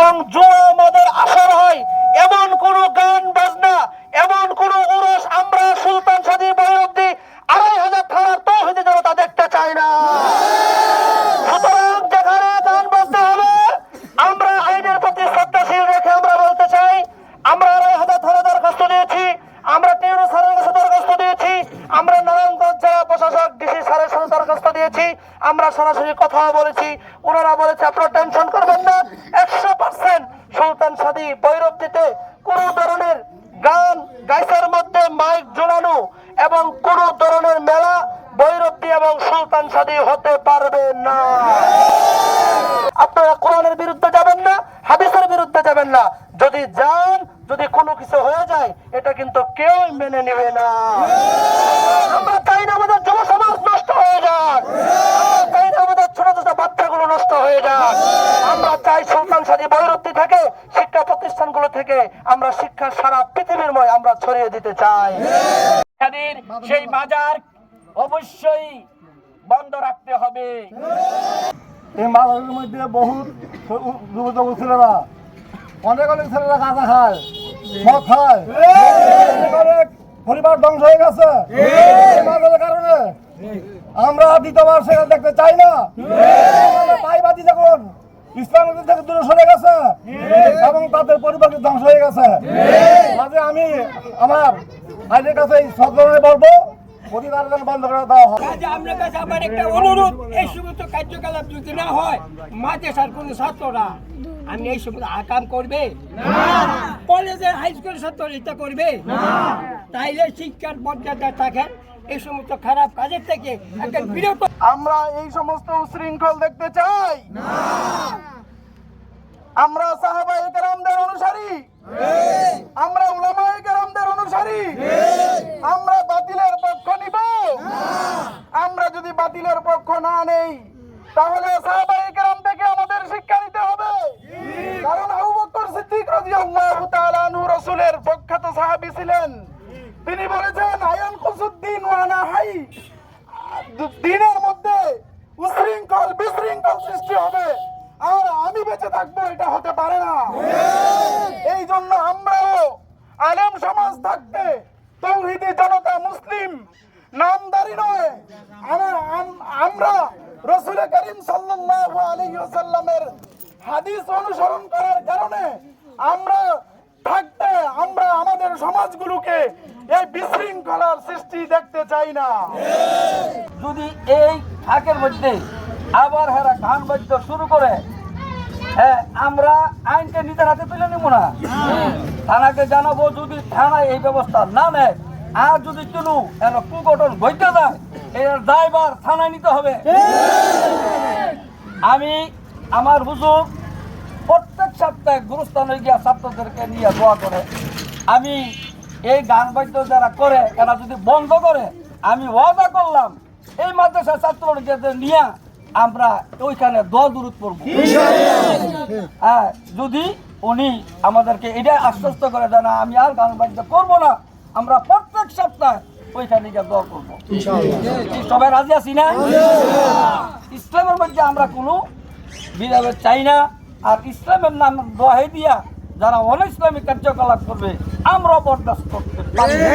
এবং জুয়া মদের আসর হয়। এমন কোন গান, বাজনা, এমন কোন উরস আমরা সুলতান সাদি বৈরব্দি আড়াই হাজার থানার তৌহিদি জনতা দেখতে চাই না। আমরা প্রতি রেখে আমরা বলতে চাই, আমরা আড়াই হাজার দিয়েছি, আমরা দিয়েছি, আমরা প্রশাসক দিয়েছি, আমরা সরাসরি কথা বলেছি, ওনারা বলেছে আপনারা টেনশন করবেন না সাদি বৈরব দিতে কোনো ধরনের গান গাইসের মধ্যে মাইক ঝোলানো এবং কোনো ধরনের মেলা এবং সুলতান হতে পারবে না। আপনারা কোরআনের বিরুদ্ধে যাবেন না, হাদিসের বিরুদ্ধে যাবেন না। যদি যান, যদি কোনো কিছু হয়ে যায়, এটা কিন্তু কেউ মেনে নেবে না। আমরা চাই না আমাদের যুব সমাজ নষ্ট হয়ে যাক। না আমাদের ছোট ছোট বাচ্চাগুলো নষ্ট হয়ে যাক। চাই সুলতান সাজি বৈরত্তি থেকে, শিক্ষা প্রতিষ্ঠানগুলো থেকে আমরা শিক্ষা সারা পৃথিবীর ময় আমরা ছড়িয়ে দিতে চাই। সেই বাজার অবশ্যই বন্ধ রাখতে হবে। এই মাছের মধ্যে বহুত যুবক ছেলেরা, অনেক অনেক ছেলেরা গাঁজা খায়, মদ খায়। পরিবার ধ্বংস হয়ে গেছে। কারণে আমরা দ্বিতীয়বার সেটা দেখতে চাই না। ইসলামের থেকে দূরে সরে গেছে। এবং তাদের পরিবারকে ধ্বংস হয়ে গেছে। মাঝে আমি আমার আইনের কাছে এই সদরে বলব বন্ধ করে দেওয়া হয়। আপনার কাছে আমার একটা অনুরোধ এই সমস্ত কার্যকলাপ যদি না হয় মাদ্রাসার কোন ছাত্ররা আমি এই সমস্ত আকাম করবে? কলেজের হাই স্কুল ছাত্র এটা করবে? তাইলে শিক্ষার মর্যাদা থাকে এই সমস্ত খারাপ কাজের থেকে একটা বিরত আমরা এই সমস্ত উশৃঙ্খল দেখতে চাই। আমরা সাহাবাই কেরামদের অনুসারী। আমরা উলামাই কেরামদের অনুসারী। আমরা বাতিলের পক্ষ নিব। আমরা যদি বাতিলের পক্ষ না নেই, তাহলে সাহাবাই কেরাম থেকে আমাদের শিক্ষা নিতে হবে। কারণ আবু বকর সিদ্দিক রাদিয়াল্লাহু তাআলা আনহু রাসূলের প্রখ্যাত সাহাবী ছিলেন। তিনি বলেছেন, আয়ান কুসুদ্দিন ওয়ানা হাই দিনের মধ্যে উশৃঙ্খল, বিশৃঙ্খল সৃষ্টি হবে। আর আমি বেঁচে থাকব, এটা হতে পারে না। এই জন্য আমরাও আলেম সমাজ থাকতে তৌহিদি জনতা মুসলিম নামদারি নয়। আমরা আম- আমরা রসুল করিম সাল্লাল্লাহু আলাইহি ওয়াসাল্লামের হাদিস অনুসরণ করার কারণে আমরা থাকতে, আমরা আমাদের সমাজগুলোকে বিশৃঙ্খলার সৃষ্টি দেখতে চাই না। যদি এই ফাঁকের মধ্যে আবার হেরা গান বাদ্য শুরু করে হ্যাঁ আমরা আইনকে নিজের হাতে তুলে নেব না। থানাকে জানাব যদি থানায় এই ব্যবস্থা না নেয়, আর যদি কোনো এর কুঘটন ঘটতে যায়, এর দায়বার থানায় নিতে হবে। আমি আমার হুজুর প্রত্যেক সপ্তাহে গুরুস্থানে গিয়া ছাত্রদেরকে নিয়ে দোয়া করে, আমি এই গান বাদ্য যারা করে এরা যদি বন্ধ করে আমি ওয়াদা করলাম এই মাদ্রাসা ছাত্রদের নিয়ে আমরা ওইখানে দোয়া দূরত করব হ্যাঁ যদি উনি আমাদেরকে এটা আশ্বস্ত করে দেয় না আমি আর গান বাদ্য করব না আমরা প্রত্যেক সপ্তাহে ওইখানে গিয়ে দোয়া করব। সবাই রাজি আছি না? ইসলামের মধ্যে আমরা কোনো বিরাবের চাই না আর ইসলামের নাম দোহাই দিয়া যারা অন ইসলামিক কার্যকলাপ করবে আমরা বরদাস্ত করতে পারি না।